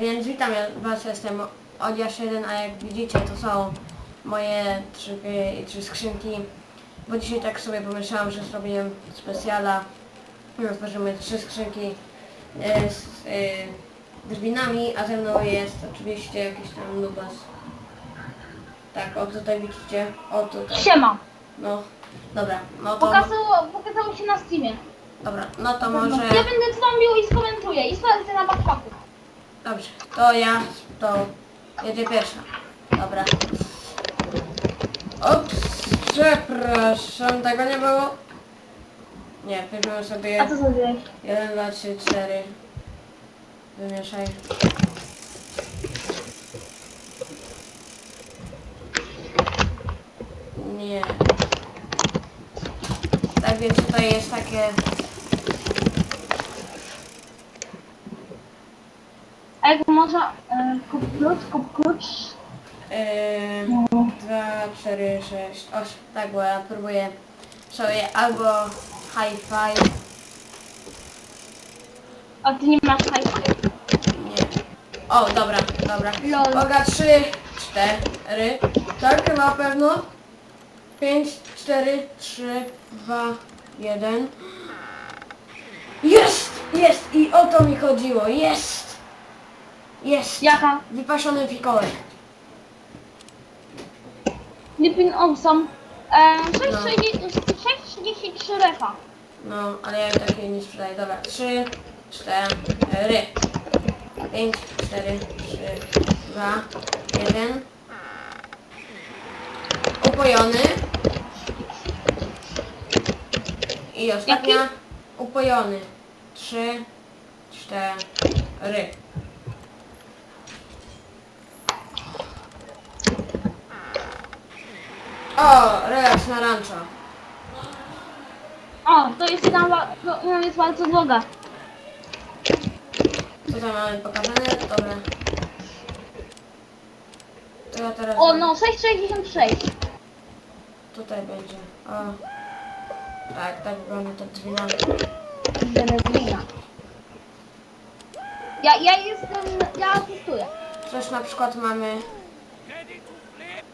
Więc witam ja- was, jestem Odiasz1, a jak widzicie to są moje trzy, trzy skrzynki. Bo dzisiaj tak sobie pomyślałam, że zrobiłem specjala. i Otworzymy trzy skrzynki e, z e, drwinami, a ze mną jest oczywiście jakiś tam nubas. Tak, o tutaj widzicie, o tutaj. Siema. No, dobra, no to, Pokazało, pokazało się na Steamie. dobra, no to może... Ja będę trąbił i skomentuję i sprawdzę na backpacku. Dobrze, to ja, to jedzie pierwsza. Dobra. Ups, przepraszam, tego nie było. Nie, weźmiemy A sobie co zrobiłeś? 1, 2, 3, 4. Wymieszaj. Nie. Tak więc tutaj jest takie... A jak można... E, kup klucz, kup klucz. Yy. 2, 4, 6, 8. Tak, bo ja próbuję sobie albo high five. A ty nie masz hajsu. Nie. O, dobra, dobra. Lol. Uwaga, 3, 4. Tak, na pewno. 5, 4, 3, 2, 1. Jest! Jest! I o to mi chodziło. Jest! Jest! Jaka? Wypaszony fikołek. Lipin Awesome. E, No. 6,33 refa. No, ale ja takiej nie sprzedaję. Dobra, 3, 4, 5, 4, 3, 2, 1. Upojony. I ostatnia. Upojony. 3, 4. O, relaks na rancho. O, to jest jedna, wa- to jest bardzo droga. Tutaj mamy pokazane, dobra. To ja teraz... O, no 6,66. Tutaj będzie. O. Tak, tak wygląda to drzwina. Drewina. Ja, ja jestem, ja testuję. Coś na przykład mamy...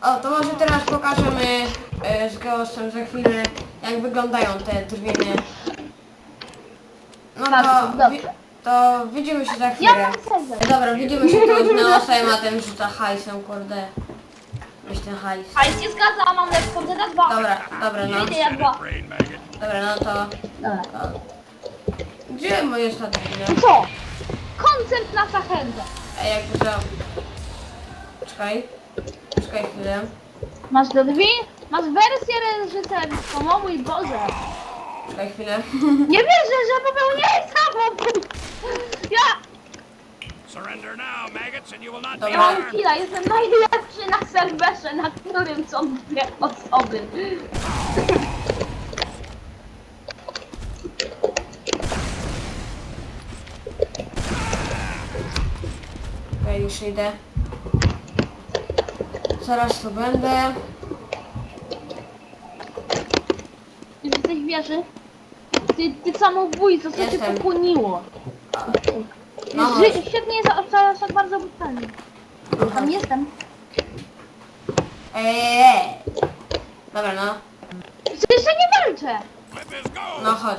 O, to może teraz pokażemy e, z Geosem za chwilę, jak wyglądają te drwiny. No to, Dobrze, wi to widzimy się za Ja chwilę. mam. Dobra, widzimy się tu z Neosem, a ten rzuca hajsem, kurde. Weź ten hajs. A się zgadza, a mam lepszą za dwa. Dobra, dobra, no. Idę ja dwa. Brain maggot. Dobra, no to... Dobra. to. Gdzie? Co? Koncert na Sachędze. Ej, jakby to... Czekaj. Czekaj chwilę. Masz do drzwi? Masz wersję reżyserską, o mój Boże. Czekaj chwilę. Nie wierzę, że popełniłeś samobójstwo. Ja, Surrender now, maggots, and you will not be Dobra. ja mam harmed. chwila, jestem najlepszy na serwerze, na którym są dwie osoby. Okej, już idę. Zaraz tu będę. Jesteś w wieży? Ty, ty samobójco, co cię Jestem. pochłoniło? No, Ży, świetnie jest, a tak bardzo brutalnie. Tam jestem. Ej. Dobra, no. Jeszcze nie walczę. No chodź.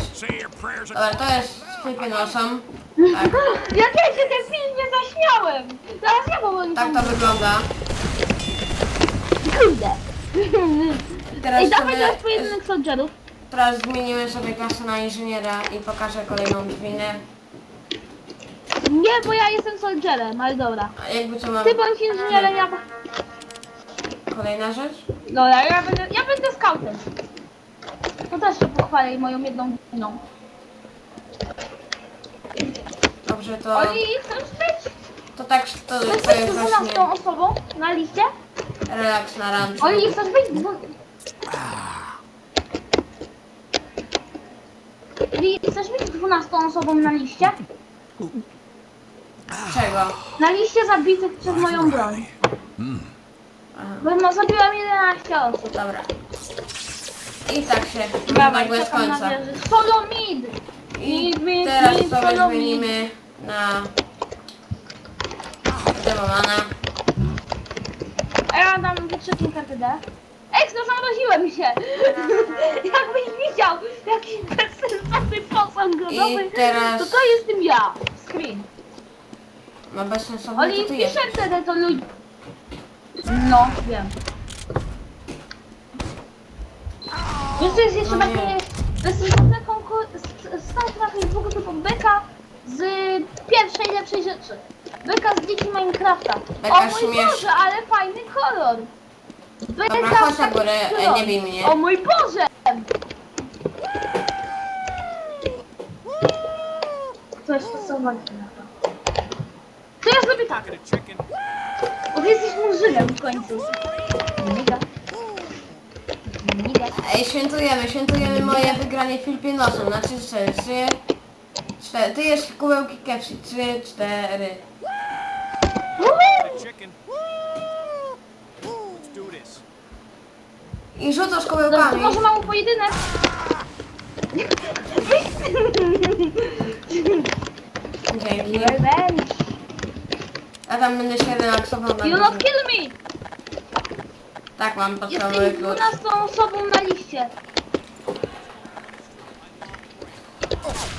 Dobra, to jest sklepie nosem. Tak, Ja też się ten film nie zaśmiałem. Zaraz ja powiem. tak to wygląda. Kurde. Teraz Ej, dawaj sobie, teraz pojedynek soldierów. teraz zmienimy sobie klasę na inżyniera i pokażę kolejną drzwinę. Nie, bo ja jestem soldierem, ale dobra. A jakby co mam... Ty bądź inżynierem, ja... Kolejna rzecz? Dobra, ja będę, ja będę scoutem. To też się pochwalę moją jedną winą. Dobrze, to... Oli, chcesz być? To tak, to, to być jest właśnie dwunastą osobą na liście? Relaks na ranchu. Oli, chcesz być. Oli, chcesz być dwunastą osobą na liście? Czego? Na liście zabitych przez moją broń. Bo no, zabiłam 11 osób. dobra. I tak się tak bez czekam na końca. wieży. Solo mid! I Mid, mid, teraz mid, sobie solo mid. zmienimy na Zdemowana. Ja dam wykrzyknik kartę D. Eks, no zamroziłem się! Jakbyś widział, jaki bezsensowny posąg godowy, I teraz- to to jestem ja. Screen. Bezsensowne, Oli, co tu jest? piszę wtedy to ludzie... No, wiem. Wiesz, to jest jeszcze No nie. takie bezsensowne konkur... Start na Facebooku typu beka z pierwszej lepszej rzeczy. Beka z dzieci Minecrafta. Beka o mój. Boże, ale fajny kolor. Beka Dobra, chodź na górę, kolor. E, nie bij mnie. O mój Boże! Coś to są Minecrafta. To ja zrobię tak. Bo ty jesteś murzynem w końcu. Mega. Mega. Ej, świętujemy, świętujemy moje wygranie Filipinosem na 3, 4, 3, 4, ty jesz kubełki kepsi, 3, 4 chicken. Let's do this. I rzucasz to kubełkami. może mały pojedynek. Dzięki. Revenge. Ja tam będę się relaksował na You górze. not kill me. Tak, mam podstawowy Jesteś klucz. 12 osobą na liście.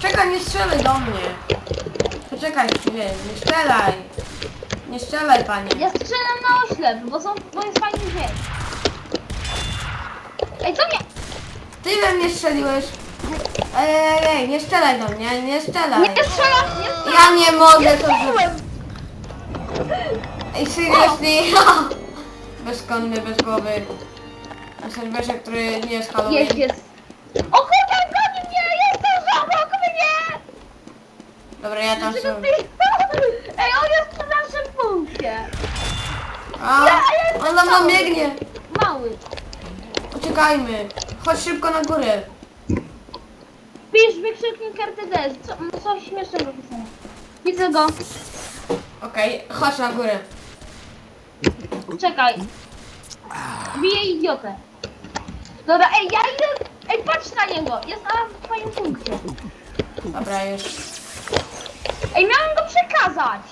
Czekaj, nie strzelaj do mnie. Poczekaj chwilę, nie strzelaj. Nie strzelaj, panie. Ja strzelam na oślep, bo, są, bo jest fajny dźwięk. Ej, co mnie? Ty we mnie strzeliłeś. Ej, ej, ej, nie strzelaj do mnie, nie strzelaj. Nie strzelam, nie strzelam. Ja nie mogę to strzeliłem. Ej, seriously? Bezkonny, bez głowy. Na serwerze, który nie jest Halloween. Jest, jest. O kurde, goni mnie! Jestem obok mnie! Dobra, ja tam sobie... Ej, on jest punkcie. A, on biegnie. Mały. Uciekajmy. Chodź szybko na górę. Pisz wykrzyknik RTD. Co, coś śmiesznego pisane. Widzę go. Okej, chodź na górę. Czekaj. Biję idiotę. Dobra, ej, ja idę... Ej, patrz na niego. Jest na twoim punkcie. Dobra, już. Ej, miałem go przekazać.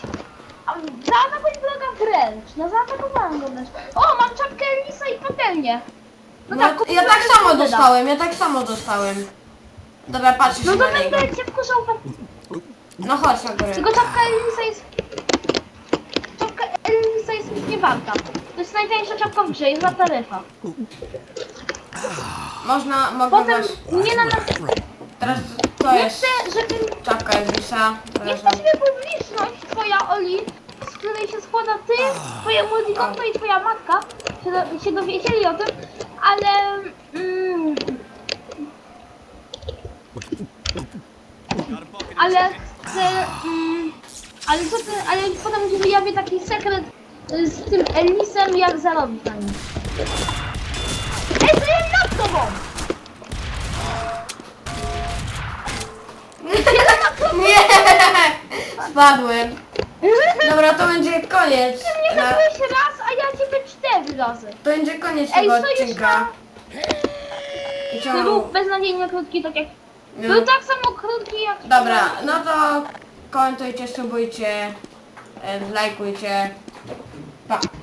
A Zaatakuj vloga wręcz. No zaatakowałem go wręcz. O, mam czapkę Elisa i patelnię. No, No, tak, ja kupiłem tak samo dostałem, ja tak samo dostałem. Dobra, patrz No to na niego. będę cię wkurzał. No chodź na górę. Tylko czapka Elisa jest... Czapka Elisa jest nic nie warta. To jest najtańsza czapka w grze, jest za taryfa. Można, mogę Potem was... nie na nas... Teraz to Nie jest chcę, żeby... czapka Elvisa. Nie chcę, żeby publiczność twoja, Oli, z której się składa ty, twoje multikonto i twoja matka, się, do, się dowiedzieli o tym, ale... Mm, ale chcę... Mm, ale co ty, ale potem ci wyjawię taki sekret z tym Elisem, jak zarobić na nim. Ej, to jest nad tobą! Nie! Spadłem. Dobra, to będzie koniec. Ty mnie Na, zabiłeś raz, a ja ciebie cztery razy. to będzie koniec Ej, tego odcinka. I To był ciągu. beznadziejnie krótki, tak jak... No. Był tak samo krótki jak... Dobra, no to komentujcie, subujcie, e, lajkujcie. Pa.